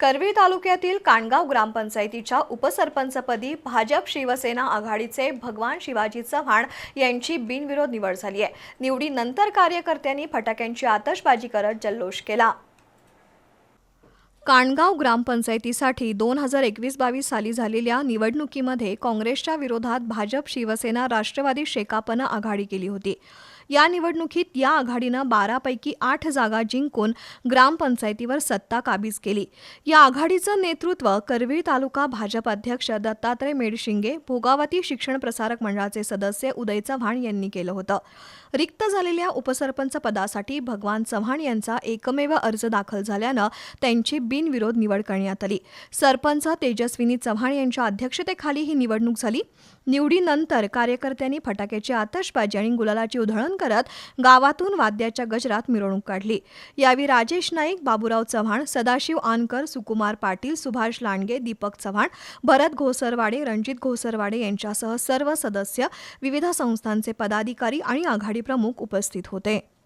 करवी तालुक्यातील काणगाव ग्रामपंचायतीच्या उपसरपंचपदी भाजप शिवसेना आघाडीचे भगवान शिवाजी चव्हाण यांची बिनविरोध निवड झाली आहे. निवडीनंतर कार्यकर्त्यांनी फटाक्यांची आतषबाजी करत जल्लोष केला. काणगाव ग्रामपंचायतीसाठी दोन हजार एकवीस बावीस साली झालेल्या निवडणुकीमध्ये काँग्रेसच्या विरोधात भाजप शिवसेना राष्ट्रवादी शेकापनं आघाडी केली होती. या निवडणुकीत या आघाडीनं बारापैकी आठ जागा जिंकून ग्रामपंचायतीवर सत्ता काबीज केली. या आघाडीचं नेतृत्व करवीर तालुका भाजप अध्यक्ष दत्तात्रय मेडशिंगे भोगावती शिक्षण प्रसारक मंडळाचे सदस्य उदय चव्हाण यांनी केलं होतं. रिक्त झालेल्या उपसरपंच पदासाठी भगवान चव्हाण यांचा एकमेव अर्ज दाखल झाल्यानं त्यांची बिनविरोध निवड करण्यात आली. सरपंच तेजस्विनी चव्हाण यांच्या अध्यक्षतेखाली ही निवडणूक झाली. निवडीनंतर कार्यकर्त्यांनी फटाक्याची आतषबाजी आणि गुलालाची उधळण करत गावातून वाद्याच्या गजरात मिरवणूक काढली. यावेळी राजेश नाईक बाबुराव चव्हाण सदाशिव आनकर सुकुमार पाटील सुभाष लांडगे दीपक चव्हाण भरत घोसरवाडे रणजित घोसरवाडे यांच्यासह सर्व सदस्य विविध संस्थांचे पदाधिकारी आणि आघाडी प्रमुख उपस्थित होते.